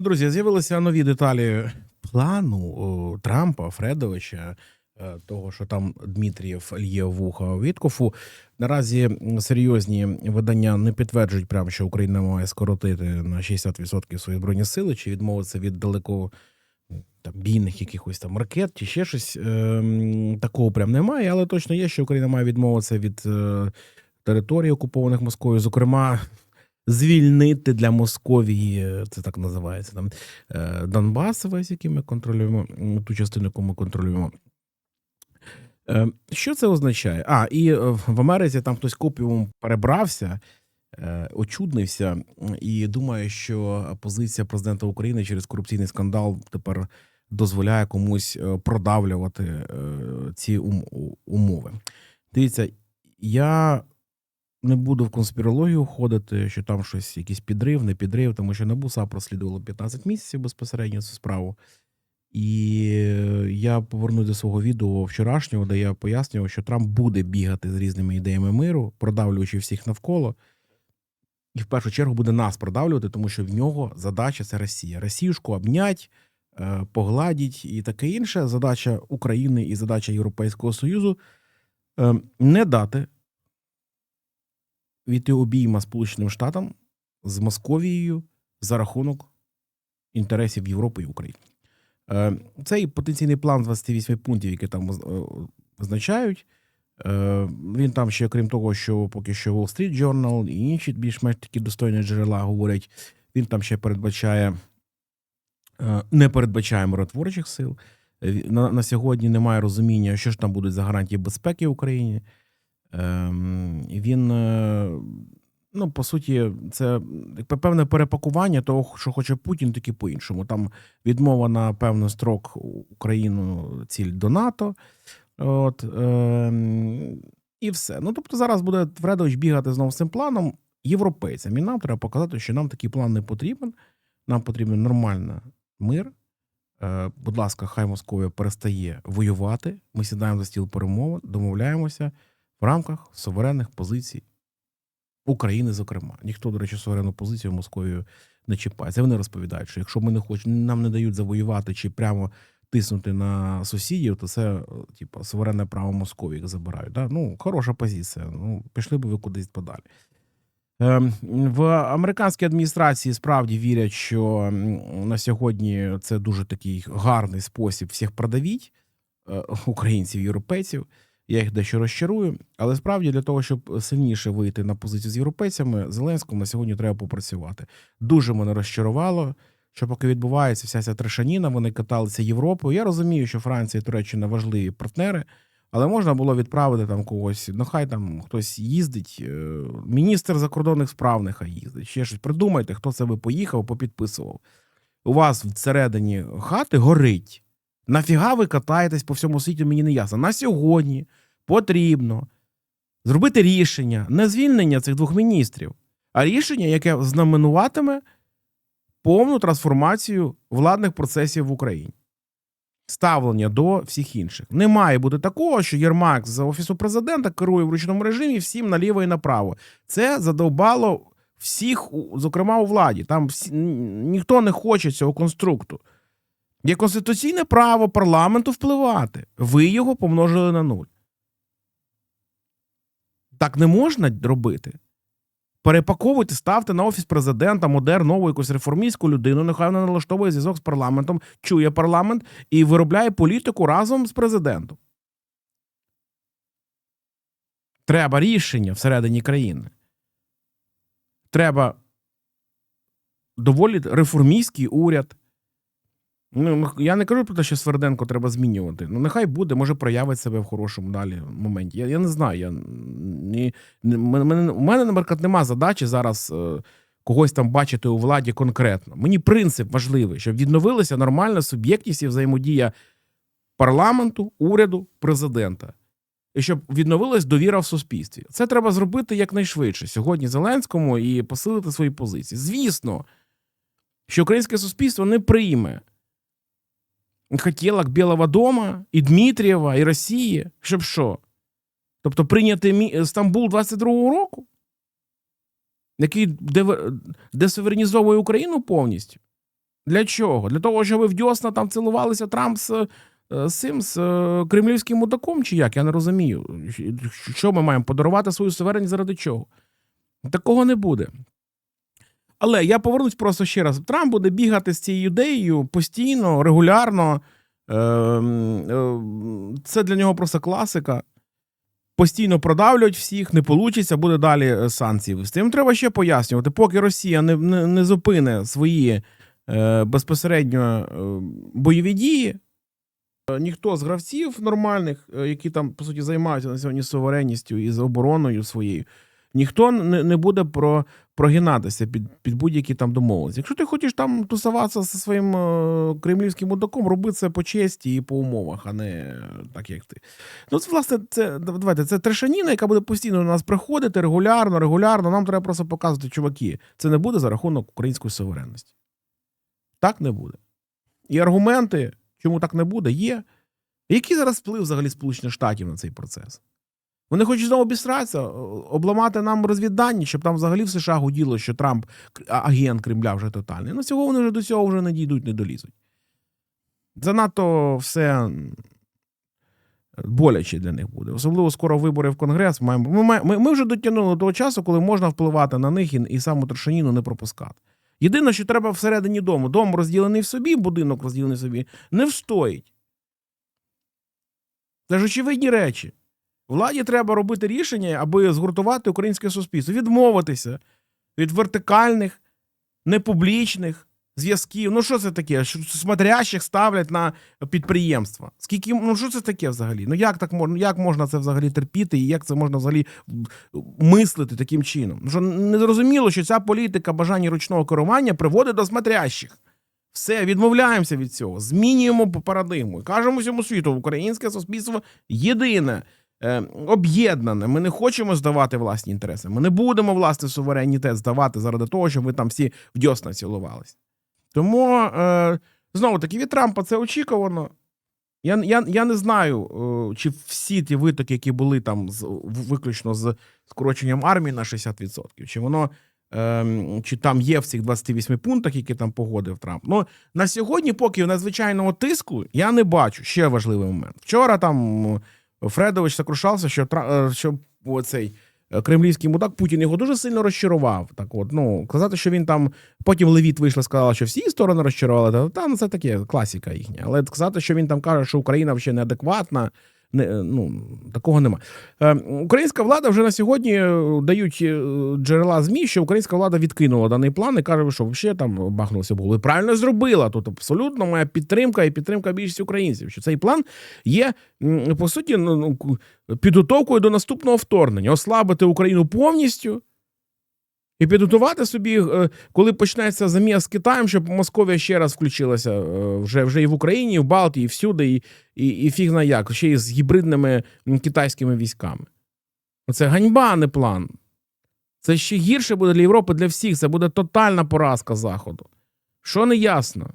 Друзі, з'явилися нові деталі плану Трампа, Фредовича, е, того, що там Дмитрієв лє вуха Віткофу. Наразі серйозні видання не підтверджують, прямо, що Україна має скоротити на 60% свої збройні сили, чи відмовитися від далеко м, там, бійних якихось там ракет, чи ще щось. Ем, такого прям немає, але точно є, що Україна має відмовитися від е, територій, окупованих Москвою, зокрема. Звільнити для Московії, це так називається там е, Донбас, весь який ми контролюємо, ту частину, яку ми контролюємо. Е, Що це означає? А, і е, в Америці там хтось копіум перебрався, очуднився і думає, що позиція президента України через корупційний скандал тепер дозволяє комусь продавлювати ці умови. Дивіться, я не буду в конспірологію входити, що там щось, якийсь підрив, не підрив, тому що НАБУ САП розслідувало 15 місяців безпосередньо цю справу. І е, я повернусь до свого відео вчорашнього, де я пояснював, що Трамп буде бігати з різними ідеями миру, продавлюючи всіх навколо. І в першу чергу буде нас продавлювати, тому що в нього задача це Росія. Росіюшку обнять, е, погладіть і таке інше. Задача України і задача Європейського Союзу е, не дати війти обійма Сполученим Штатам з Московією за рахунок інтересів Європи і України. Е, Цей потенційний план 28 пунктів, які там е, визначають. е, Він там ще, крім того, що поки що Wall Street Journal і інші більш-менш такі достойні джерела говорять, він там ще передбачає, не передбачає миротворчих сил. На, на сьогодні немає розуміння, що ж там будуть за гарантії безпеки Україні. Ем, він, е, ну, по суті, це певне перепакування того, що хоче Путін, тільки по-іншому. Там відмова на певний строк Україну ціль до НАТО. От, ем, і все. Ну, тобто, зараз буде Фредович бігати знову з цим планом європейцям. І нам треба показати, що нам такий план не потрібен. Нам потрібен нормальний мир. Е, будь ласка, хай Московія перестає воювати. Ми сідаємо за стіл перемовин, домовляємося в рамках суверенних позицій України, зокрема. Ніхто, до речі, суверенну позицію Московію не чіпає. Це вони розповідають, що якщо ми не хочемо, нам не дають завоювати чи прямо тиснути на сусідів, то це е, типу, суверенне право Московії забирають. Да? Ну, хороша позиція. Ну, пішли би ви кудись подалі. Ем, В американській адміністрації справді вірять, що на сьогодні це дуже такий гарний спосіб всіх продавіть е, українців, європейців. Я їх дещо розчарую, але справді для того, щоб сильніше вийти на позицію з європейцями, Зеленському на сьогодні треба попрацювати. Дуже мене розчарувало, що поки відбувається вся ця трешаніна, вони каталися Європою. Я розумію, що Франція і Туреччина важливі партнери, але можна було відправити там когось. Ну хай там хтось їздить. е, Міністр закордонних справ нехай їздить. Ще щось придумайте, хто це би поїхав, попідписував. У вас всередині хати горить. Нафіга ви катаєтесь по всьому світі, мені не ясно. На сьогодні потрібно зробити рішення, не звільнення цих двох міністрів, а рішення, яке знаменуватиме повну трансформацію владних процесів в Україні. Ставлення до всіх інших. Не має бути такого, що Єрмак з офісу президента керує в ручному режимі всім наліво і направо. Це задовбало всіх, зокрема у владі. Там всі, ніхто не хоче цього конструкту. Є конституційне право парламенту впливати. Ви його помножили на нуль. Так не можна робити. Перепаковуйте, ставте на офіс президента модер нову якусь реформістську людину. Нехай вона налаштовує зв'язок з парламентом, чує парламент і виробляє політику разом з президентом. Треба рішення всередині країни. Треба доволі реформістський уряд. Ну, я не кажу про те, що Сверденко треба змінювати. Ну, нехай буде, може проявить себе в хорошому далі моменті. Я, я не знаю. Я, ні, мене- у мене, наприклад, нема задачі зараз е, когось там бачити у владі конкретно. Мені принцип важливий, щоб відновилася нормальна суб'єктність і взаємодія парламенту, уряду, президента. І щоб відновилась довіра в суспільстві. Це треба зробити якнайшвидше сьогодні Зеленському і посилити свої позиції. Звісно, що українське суспільство не прийме хотілок Білого дома, і Дмитрієва, і Росії, щоб що? Тобто прийняти Стамбул 22-го року, який десуверенізовує Україну повністю. Для чого? Для того, щоб в дьосна там цілувалися Трамп з, е, цим з е, кремлівським мудаком, чи як? Я не розумію. Що ми маємо подарувати свою суверенність заради чого? Такого не буде. Але я повернусь просто ще раз. Трамп буде бігати з цією ідеєю постійно, регулярно. Е, е, Це для нього просто класика. Постійно продавлюють всіх, не получиться, буде далі е, санкції. З цим треба ще пояснювати. Поки Росія не, не, не зупине свої е, безпосередньо е, бойові дії, е, ніхто з гравців нормальних, які там, по суті, займаються на сьогодні суверенністю і з обороною своєю, ніхто не, буде про, прогинатися під, під будь-які там домовленості. Якщо ти хочеш там тусуватися зі своїм е, кремлівським мудаком, роби це по честі і по умовах, а не так, як ти. Ну, це, власне, це давайте, це трешаніна, яка буде постійно до нас приходити регулярно, регулярно. Нам треба просто показувати, чуваки, це не буде за рахунок української суверенності. Так не буде. І аргументи, чому так не буде, є. Який зараз вплив взагалі Сполучених Штатів на цей процес? Вони хочуть знову обісратися, обламати нам розвіддані, щоб там взагалі в США гуділо, що Трамп агент Кремля вже тотальний. Ну, цього вони вже до цього вже не дійдуть, не долізуть. Занадто все боляче для них буде. Особливо скоро вибори в Конгрес. Ми, ми, ми, вже дотягнули до того часу, коли можна впливати на них і, і саму Трошаніну не пропускати. Єдине, що треба всередині дому. Дом розділений в собі, будинок розділений в собі, не встоїть. Це ж очевидні речі. Владі треба робити рішення, аби згуртувати українське суспільство, відмовитися від вертикальних, непублічних зв'язків. Ну, що це таке? Смотрящих ставлять на підприємства. Скільки, ну що це таке взагалі? Ну як так можна, як можна це взагалі терпіти, і як це можна взагалі мислити таким чином? Ну, що не зрозуміло, що ця політика бажання ручного керування приводить до смотрящих. Все, відмовляємося від цього, змінюємо парадигму. Кажемо всьому світу, українське суспільство єдине. Е, об'єднане. Ми не хочемо здавати власні інтереси. Ми не будемо власний суверенітет здавати заради того, щоб ви там всі в дьосна цілувались. Тому е, знову таки від Трампа це очікувано. Я я, я не знаю, е, чи всі ті витоки, які були там з виключно з скороченням армії на 60%, чи воно чи там є в цих 28 пунктах, які там погодив Трамп. Ну на сьогодні, поки надзвичайного тиску, я не бачу ще важливий момент. Вчора там. Фредович сокрушався, що е, що цей е, кремлівський мудак Путін його дуже сильно розчарував. Так, от ну казати, що він там потім Левіт вийшла, сказала, що всі сторони розчарували. Та там це таке класіка їхня. Але сказати, що він там каже, що Україна ще неадекватна. Не, ну, Такого нема. Е, Українська влада вже на сьогодні е, дають е, джерела ЗМІ, що українська влада відкинула даний план і каже, що взагалі там бахнулося було. І правильно зробила. Тут абсолютно моя підтримка і підтримка більшості українців. Що цей план є, по суті, ну, ну підготовкою до наступного вторгнення, ослабити Україну повністю. І підготувати собі, е, коли почнеться заміс з Китаєм, щоб Московія ще раз включилася е, вже вже і в Україні, і в Балтії, і всюди, і і, і фіг на як, ще й з гібридними китайськими військами. Це ганьба, а не план. Це ще гірше буде для Європи, для всіх. Це буде тотальна поразка Заходу. Що не ясно?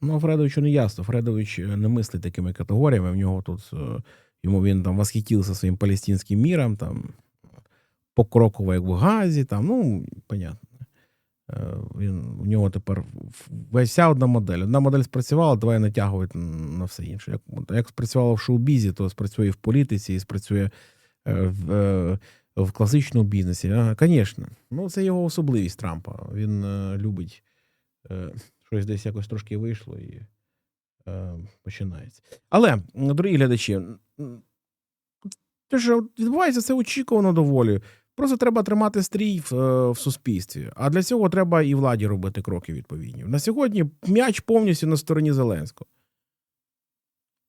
Ну, Фредовичу не ясно. Фредович е, не мислить такими категоріями. В нього тут йому він там восхитився своїм палестинським міром. там покроково, як в Газі, там, ну, понятно. Е, він, У нього тепер вся одна модель. Одна модель спрацювала, давай натягувати на все інше. Як як спрацювало в шоу-бізі, то спрацює в політиці і спрацює е, в е, в класичному бізнесі. Звісно. Ну, це його особливість Трампа. Він любить щось десь якось трошки вийшло і починається. Але, дорогі глядачі, те, що відбувається, це очікувано доволі. Просто треба тримати стрій в, е, в суспільстві. А для цього треба і владі робити кроки відповідні. На сьогодні м'яч повністю на стороні Зеленського.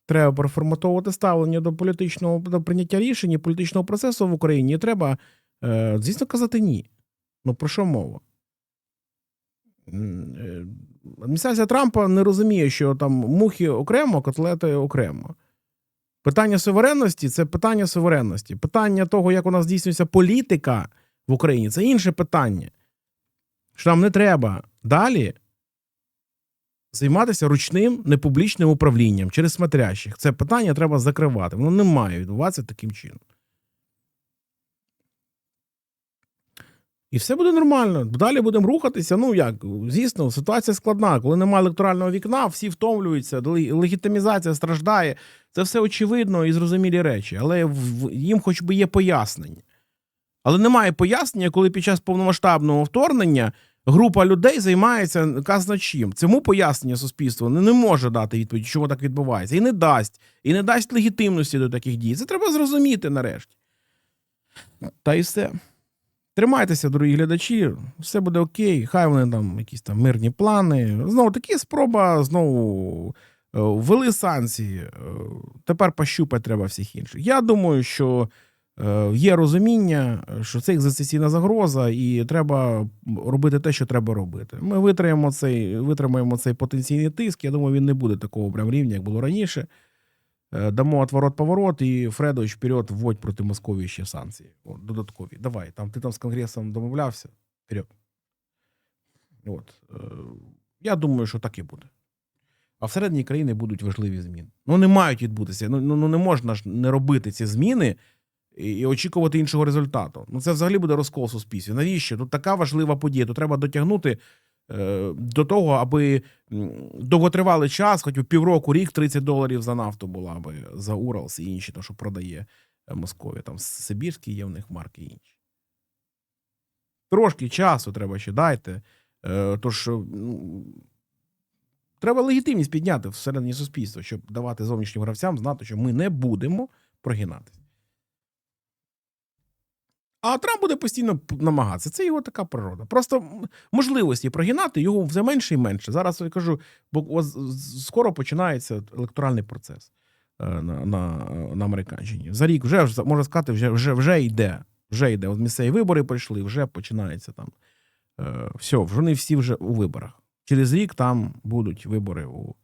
Треба переформатовувати ставлення до політичного до прийняття рішень і політичного процесу в Україні. Треба, е, звісно, казати ні. Ну про що мова? Е, адміністрація Трампа не розуміє, що там мухи окремо, котлети окремо. Питання суверенності це питання суверенності. Питання того, як у нас здійснюється політика в Україні, це інше питання. Що нам не треба далі займатися ручним непублічним управлінням через смотрящих. Це питання треба закривати. Воно не має відбуватися таким чином. І все буде нормально. Далі будемо рухатися. Ну як, звісно, ситуація складна. Коли немає електорального вікна, всі втомлюються, легітимізація страждає. Це все очевидно і зрозумілі речі. Але їм хоч би є пояснення. Але немає пояснення, коли під час повномасштабного вторгнення група людей займається казна чим. Цьому пояснення суспільство не, не може дати відповідь, чому так відбувається, і не дасть, і не дасть легітимності до таких дій. Це треба зрозуміти нарешті. Та й все. Тримайтеся, дорогі глядачі, все буде окей. Хай вони там якісь там мирні плани. Знову таки спроба знову е, ввели санкції. е, Тепер пощупати треба всіх інших. Я думаю, що е, є розуміння, що це екзистенційна загроза, і треба робити те, що треба робити. Ми витримаємо цей, витримаємо цей потенційний тиск. Я думаю, він не буде такого прям рівня, як було раніше. Е, Дамо отворот-поворот, і Фредович вперед вводь проти Московії ще санкції. От, додаткові. Давай, там ти там з Конгресом домовлявся. Вперед. От. Е, Я думаю, що так і буде. А всередині країни будуть важливі зміни. Ну, не мають відбутися. Ну, ну ну, не можна ж не робити ці зміни і, і очікувати іншого результату. Ну, це взагалі буде розкол суспільстві. Навіщо? Тут така важлива подія. Тут треба дотягнути до того, аби довготривалий час, хоч би півроку, рік 30 доларів за нафту була би за Уралс і інші, то, що продає е, Московія. Там Сибірські є в них марки і інші. Трошки часу треба ще дайте. Е, Тож ну, треба легітимність підняти всередині суспільства, щоб давати зовнішнім гравцям знати, що ми не будемо прогинатися. А Трамп буде постійно намагатися. Це його така природа. Просто можливості прогинати його все менше і менше. Зараз я кажу, бо скоро починається електоральний процес е, на, на, на Американщині. За рік вже можна сказати, вже, вже, вже йде. Вже йде. От місцеві вибори пройшли, вже починається там. Е, все, вони всі вже у виборах. Через рік там будуть вибори у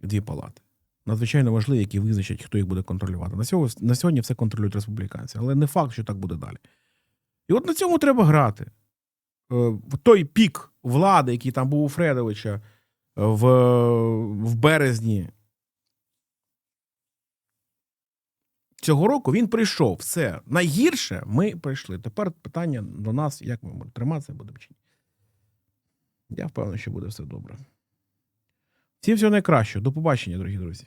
дві палати. Надзвичайно важливі, які визначать, хто їх буде контролювати. На сьогодні, на сьогодні все контролюють республіканці, але не факт, що так буде далі. І от на цьому треба грати. Е, той пік влади, який там був у Фредовича е, в, в березні цього року, він прийшов. Все. Найгірше ми прийшли. Тепер питання до нас, як ми будемо триматися, будемо чи ні. Я впевнений, що буде все добре. Всім всього найкращого. До побачення, дорогі друзі.